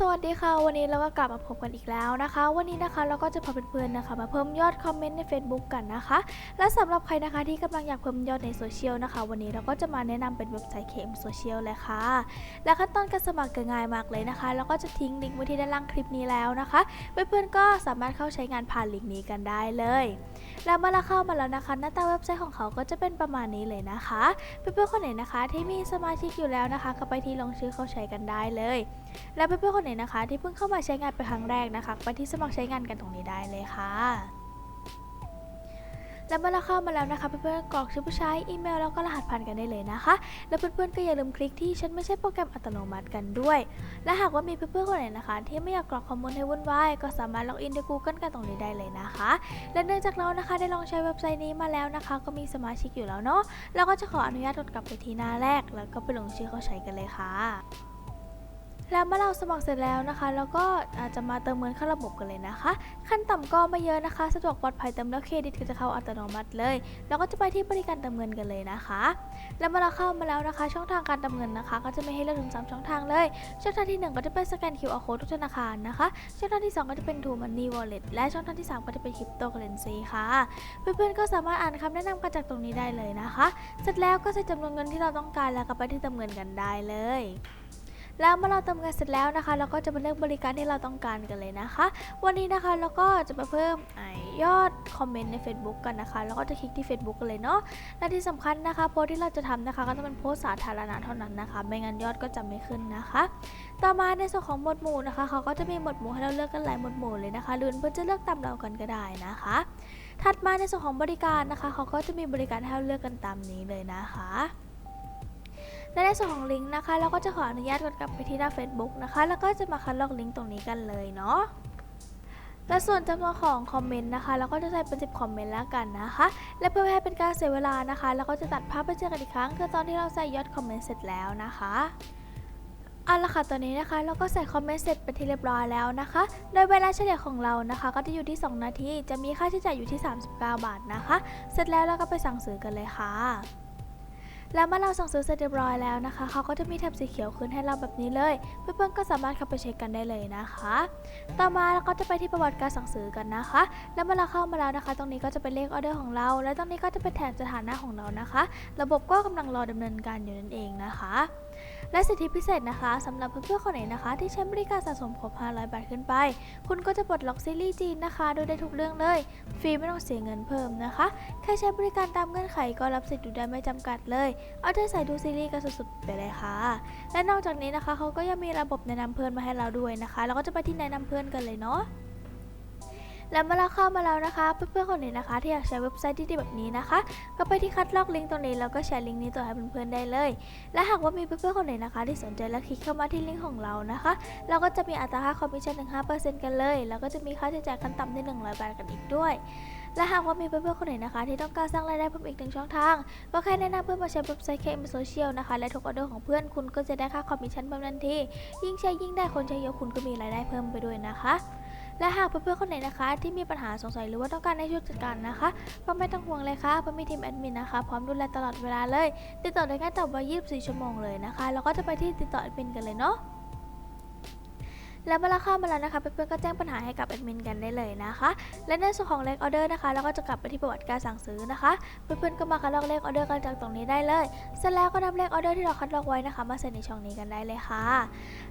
สวัสดีค่ะ วันนี้เราก็กลับมาพบกันอีกแล้วนะคะ วันนี้นะคะเราก็จะพาเพื่อนๆนะคะ มาเพิ่มยอดคอมเมนต์ใน Facebook กันนะคะ และสำหรับใครนะคะที่กำลังอยากเพิ่มยอดในโซเชียลนะคะ วันนี้เราก็จะมาแนะนำเป็นเว็บไซต์ KM Social เลยค่ะ และขั้นตอนการสมัครก็ง่ายมากเลยนะคะ แล้วก็จะทิ้งลิงก์ไว้ที่ด้านล่างคลิปนี้แล้วนะคะ เพื่อนๆก็สามารถเข้าใช้งานผ่านลิงก์นี้กันได้เลย แล้วเมื่อเราเข้ามาแล้วนะคะ หน้าตาเว็บไซต์ของเขาก็จะเป็นประมาณนี้เลยนะคะ เพื่อนๆคนไหนนะคะ ที่มีสมาชิกอยู่แล้วนะคะ ก็ไปที่ลงชื่อเข้าใช้กันได้เลยและเพื่อนๆคนไหนนะคะ ที่เพิ่งเข้ามาใช้งานเป็นครั้งแรกนะคะไปที่สมัครใช้งานกันตรงนี้ได้เลยค่ะ และเมื่อเราเข้ามาแล้วนะคะเพื่อนๆกรอกชื่อผู้ใช้อีเมลแล้วก็รหัสผ่านกันได้เลยนะคะ และเพื่อนๆก็อย่าลืมคลิกที่ฉันไม่ใช่โปรแกรมอัตโนมัติกันด้วย และหากว่ามีเพื่อนๆคนไหนนะคะ ที่ไม่อยากกรอกข้อมูลให้วุ่นวายก็สามารถล็อกอินใน Google กันตรงนี้ได้เลยนะคะ และเนื่องจากเรานะคะได้ลองใช้เว็บไซต์นี้มาแล้วนะคะ ก็มีสมาชิกอยู่แล้วเนาะเราก็จะขออนุญาตกดกลับไปที่หน้าแรก แล้วก็ไปลงชื่อเข้าใช้กันเลยค่ะ แล้วเมื่อเราสมัครเสร็จแล้วนะคะแล้วก็อาจจะมาเติมเงินเข้าระบบกันเลยนะคะ ขั้นต่ำก็ไม่เยอะนะคะ สะดวกปลอดภัยเติมแล้วเครดิตก็จะเข้าอัตโนมัติเลยแล้วก็จะไปที่บริการเติมเงินกันเลยนะคะ แล้วเมื่อเราเข้ามาแล้วนะคะ ช่องทางการเติมเงินนะคะ ก็จะไมีให้เลือกถึง3ช่องทางเลย ช่องทางที่ 1 ก็จะเป็นสแกน QR code ทุกธนาคารนะคะ ช่องทางที่ 2 ก็จะเป็น True Money Wallet และช่องทางที่ 3 ก็จะเป็น Cryptocurrency ค่ะ เพื่อนๆก็สามารถอ่านคำแนะนำกันจากตรงนี้ได้เลยนะคะ เสร็จแล้วก็ใส่จำนวนเงินที่เราต้องการแล้วก็ไปที่เติมเงินกันได้เลย แล้วเมื่อเราเติมเงินเสร็จแล้วนะคะ เราก็จะมาเลือกบริการที่เราต้องการกันเลยนะคะ วันนี้นะคะเราก็จะมาเพิ่มไอยอดคอมเมนต์ใน Facebook กันนะคะ แล้วก็จะคลิกที่ Facebook กันเลยเนาะและที่สำคัญนะคะโพสที่เราจะทำนะคะ ก็จะเป็นโพสสาธารณะเท่านั้นนะคะ ไม่งั้นยอดก็จะไม่ขึ้นนะคะ ต่อมาในส่วนของหมวดหมู่นะคะ เขาก็จะมีหมวดหมู่ให้เราเลือกกันหลายหมวดหมู่เลยนะคะหรือเพื่อนจะเลือกตามเรากันก็ได้นะคะ ถัดมาในส่วนของบริการนะคะ เขาก็จะมีบริการให้เราเลือกกันตามนี้เลยนะคะ และในส่วนของลิงก์นะคะ เราก็จะขออนุญาตกดกลับไปที่หน้า Facebook นะคะ แล้วก็จะมาคัดลอกลิงก์ตรงนี้กันเลยเนาะและส่วนจำนวนของคอมเมนต์นะคะ เราก็จะใส่เป็น 10 คอมเมนต์แล้วกันนะคะ และเพื่อไม่ให้เป็นการเสียเวลานะคะเราก็จะตัดภาพไปเจอกันอีกครั้ง คือตอนที่เราใส่ยอดคอมเมนต์เสร็จแล้วนะคะเอาละค่ะตอนนี้นะคะเราก็ใส่คอมเมนต์เสร็จเป็นที่เรียบร้อยแล้วนะคะ โดยเวลาเฉลี่ยของเรานะคะ ก็จะอยู่ที่ 2 นาที จะมีค่าใช้จ่ายอยู่ที่ 39 บาทนะคะ เสร็จแล้วเราก็ไปสั่งซื้อกันเลยค่ะ แล้วเมื่อเราสั่งซื้อเสร็จเรียบร้อยแล้วนะคะ เขาก็จะมีแท็บสีเขียวขึ้นให้เราแบบนี้เลย เพื่อนๆก็สามารถเข้าไปเช็คกันได้เลยนะคะ ต่อมาเราก็จะไปที่ประวัติการสั่งซื้อกันนะคะ แล้วเมื่อเราเข้ามาแล้วนะคะ ตรงนี้ก็จะเป็นเลขออเดอร์ของเรา และตรงนี้ก็จะเป็นแถบสถานะของเรานะคะ ระบบก็กำลังรอดำเนินการอยู่นั่นเองนะคะ และสิทธิพิเศษนะคะสำหรับเพื่อนๆคนไหนนะคะ ที่ใช้บริการสะสมครบ500 บาทขึ้นไป คุณก็จะปลดล็อกซีรีส์จีนนะคะโดยได้ทุกเรื่องเลย ฟรีไม่ต้องเสียเงินเพิ่มนะคะแค่ใช้บริการตามเงื่อนไขก็รับสิทธิ์ดูได้ไม่จำกัดเลย เอาใจใส่ดูซีรีส์กันสุดๆไปเลยค่ะ และนอกจากนี้นะคะเขาก็ยังมีระบบแนะนำเพื่อนมาให้เราด้วยนะคะ เราก็จะไปที่แนะนำเพื่อนกันเลยเนาะ และเมื่อเราเข้ามาแล้วนะคะเพื่อนๆคนไหนนะคะ ที่อยากใช้เว็บไซต์ที่ดีแบบนี้นะคะ ก็ไปที่คัดลอกลิงก์ตรงนี้แล้วก็แชร์ลิงก์นี้ต่อให้เพื่อนๆได้เลย และหากว่ามีเพื่อนๆคนไหนนะคะ ที่สนใจและคลิกเข้ามาที่ลิงก์ของเรานะคะ เราก็จะมีอัตราค่าคอมมิชชั่นถึง5%กันเลย แล้วก็จะมีค่าใช้จ่ายขั้นต่ำที่100บาทกันอีกด้วยและหากว่ามีเพื่อนๆคนไหนนะคะ ที่ต้องการสร้างรายได้เพิ่มอีกหนึ่งช่องทาง ก็แค่แนะนำเพื่อนมาใช้เว็บไซต์ KM Social นะคะ และทุกออเดอร์ของเพื่อนคุณก็จะได้ค่าคอมมิชชั่นเพิ่มทันทียิ่งใช้ยิ่งได้คนใช้เยอะคุณก็มีรายได้เพิ่มไปด้วยนะคะ และหากเพื่อนๆคนไหนนะคะ ที่มีปัญหาสงสัยหรือว่าต้องการให้ช่วยจัดการนะคะก็ไม่ต้องห่วงเลยค่ะเพราะมีทีมแอดมินนะคะ พร้อมดูแลตลอดเวลาเลย ติดต่อได้ง่ายต่อวัน24 ชั่วโมงเลยนะคะแล้วก็จะไปที่ติดต่อแอดมินกันเลยเนาะ แล้วเมื่อเราเข้ามาแล้วนะคะเพื่อนๆก็แจ้งปัญหาให้กับแอดมินกันได้เลยนะคะ และในส่วนของเลขออเดอร์นะคะเราก็จะกลับไปที่ประวัติการสั่งซื้อนะคะ เพื่อนๆก็มาคัดลอกเลขออเดอร์กันจากตรงนี้ได้เลยเสร็จแล้วก็นำเลขออเดอร์ที่เราคัดลอกไว้นะคะ มาใส่ในช่องนี้กันได้เลยค่ะ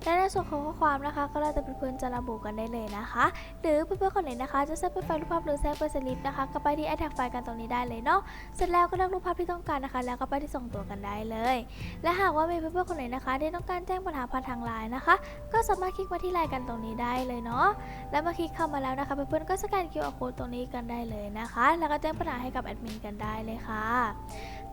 และในส่วนของข้อความนะคะ ก็เราจะเพื่อนๆจะระบุกันได้เลยนะคะ หรือเพื่อนๆคนไหนนะคะจะแทรกเป็นไฟล์รูปภาพหรือแทรกเป็นสลิปนะคะก็ไปที่แอดแท็กไฟล์กันตรงนี้ได้เลยเนาะเสร็จแล้วก็เลือกรูปภาพที่ต้องการนะคะ แล้วก็ไปที่ส่งตัวกันได้เลย และหากว่ามีเพื่อนๆคนไหนนะคะที่ต้องการแจ้งปัญหาผ่านทางไลน์นะคะ ก็สามารถคลิกมาที่ไลน์กันตรงนี้ได้เลยเนาะ แล้วเมื่อคลิกเข้ามาแล้วนะคะเพื่อนๆก็สแกน QR code ตรงนี้กันได้เลยนะคะ แล้วก็แจ้งปัญหาให้กับแอดมินกันได้เลยค่ะ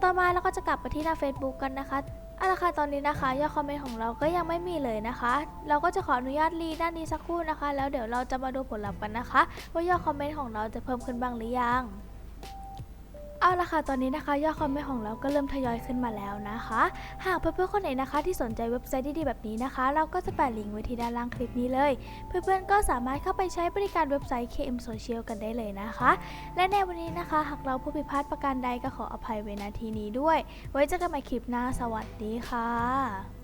ต่อมาเราก็จะกลับไปที่หน้า Facebook กันนะคะเอาละค่ะตอนนี้นะคะยอดคอมเมนต์ของเราก็ยังไม่มีเลยนะคะ เราก็จะขออนุญาตรีด้านนี้สักครู่นะคะ แล้วเดี๋ยวเราจะมาดูผลลัพธ์กันนะคะ ว่ายอดคอมเมนต์ของเราจะเพิ่มขึ้นบ้างหรือยัง เอาละค่ะ ตอนนี้นะคะยอดคอมเมนต์ของเราก็เริ่มทยอยขึ้นมาแล้วนะคะ หากเพื่อนๆคนไหนนะคะ ที่สนใจเว็บไซต์ที่ดีแบบนี้นะคะ เราก็จะแปะลิงก์ไว้ที่ด้านล่างคลิปนี้เลย เพื่อนๆก็สามารถเข้าไปใช้บริการเว็บไซต์ KM Social กันได้เลยนะคะ และในวันนี้นะคะ หากเราผู้ผิดพลาดประการใดก็ขออภัยไว้ณที่นี้ด้วย ไว้เจอกันใหม่คลิปหน้าสวัสดีค่ะ